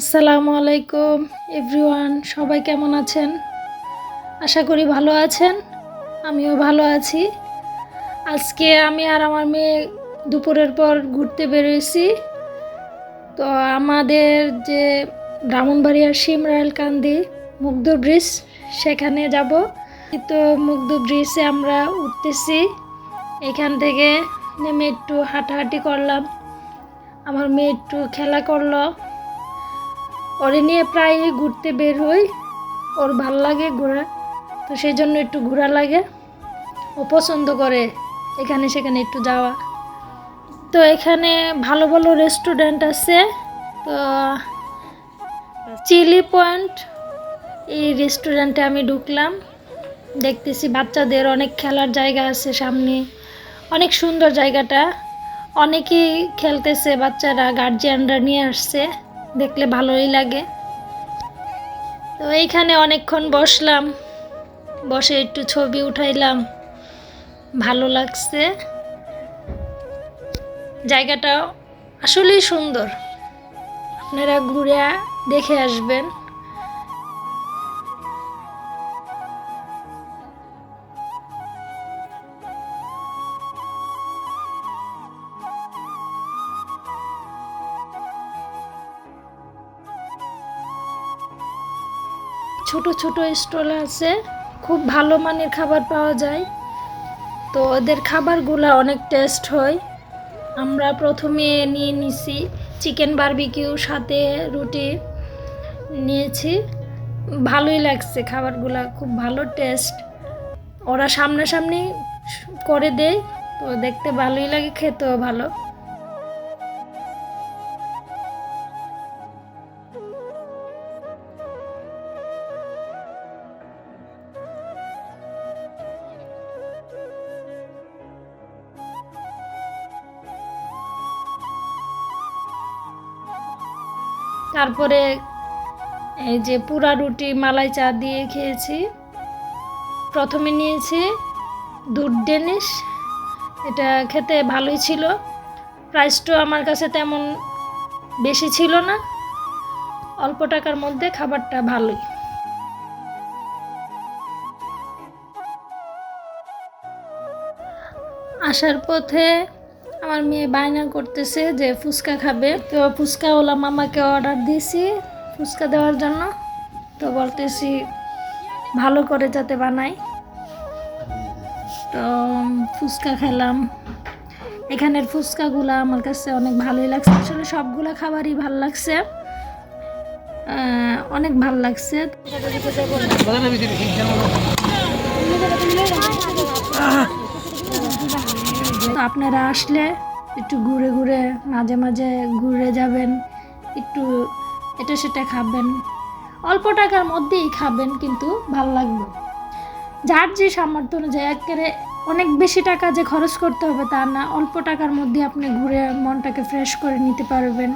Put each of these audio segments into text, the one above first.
আসসালামু আলাইকুম এভরিওয়ান সবাই কেমন আছেন? আশা করি ভালো আছেন, আমিও ভালো আছি। আজকে আমি আর আমার মেয়ে দুপুরের পর ঘুরতে বেরোয়েছি তো আমাদের যে ব্রাহ্মণবাড়িয়ার সিমরাইল কান্দি মুগ্ধ ব্রিজ, সেখানে যাব। তো মুগ্ধ ব্রিজে আমরা উঠতেছি। এখান থেকে নেমে একটু হাঁটাহাঁটি করলাম। আমার মেয়ে একটু খেলা করল। ওরে নিয়ে প্রায় ঘুরতে বের হই। ওর ভালো লাগে ঘোরা। তো সেই জন্য একটু ঘোরা লাগে। ও পছন্দ করে এখানে সেখানে একটু যাওয়া। তো এখানে ভালো ভালো রেস্টুরেন্ট আছে। তো চিলি পয়েন্ট এই রেস্টুরেন্টে আমি ঢুকলাম। দেখতেছি বাচ্চাদের অনেক খেলার জায়গা আছে সামনে। অনেক সুন্দর জায়গাটা। অনেকেই খেলতেছে, বাচ্চারা গার্জিয়ানরা নিয়ে আসছে। দেখলে ভালোই লাগে। তো এইখানে অনেকক্ষণ বসলাম। বসে একটু ছবি উঠাইলাম। ভালো লাগছে। জায়গাটা আসলেই সুন্দর। আপনারা ঘুরে দেখে আসবেন। ছোট ছোট স্টল আছে, খুব ভালো মানের খাবার পাওয়া যায়। তো ওদের খাবারগুলো অনেক টেস্ট হয়। আমরা প্রথমে নিয়ে নিছি চিকেন বারবিকিউ সাথে রুটি নিয়েছি। ভালোই লাগছে খাবারগুলো, খুব ভালো টেস্ট ওরা সামনাসামনি করে দেয়, তো দেখতে ভালোই লাগে, খেতেও ভালো। তারপরে এই যে পুরা রুটি, মালাই চা দিয়ে খেয়েছি। প্রথমে নিয়েছি দুধ ডেনিশ। এটা খেতে ভালোই ছিল। প্রাইসটাও আমার কাছে তেমন বেশি ছিল না। অল্প টাকার মধ্যে খাবারটা ভালোই। আসার পথে আমার মেয়ে বায়না করতেছে যে ফুচকা খাবে। তো ফুচকা ওলা মামাকে অর্ডার দিয়েছি ফুচকা দেওয়ার জন্য। তো বলতেছি ভালো করে যাতে বানাই। তো ফুচকা খেলাম। এখানের ফুচকাগুলো আমার কাছে অনেক ভালোই লাগছে। আসলে সবগুলা খাবারই ভালো লাগছে। অনেক ভালো লাগছে। আপনারা আসলে একটু ঘুরে ঘুরে, মাঝে মাঝে ঘুরে যাবেন, একটু এটা সেটা খাবেন। অল্প টাকার মধ্যেই খাবেন কিন্তু ভালো লাগবে। যার যে সামর্থ্য অনুযায়ী, একেবারে অনেক বেশি টাকা যে খরচ করতে হবে তা না, অল্প টাকার মধ্যে আপনি ঘুরে মনটাকে ফ্রেশ করে নিতে পারবেন।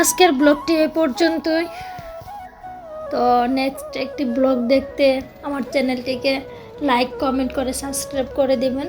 আজকের ব্লগটি এ পর্যন্তই। তো নেক্সট একটি ব্লগ দেখতে আমার চ্যানেলটিকে লাইক কমেন্ট করে সাবস্ক্রাইব করে দিবেন।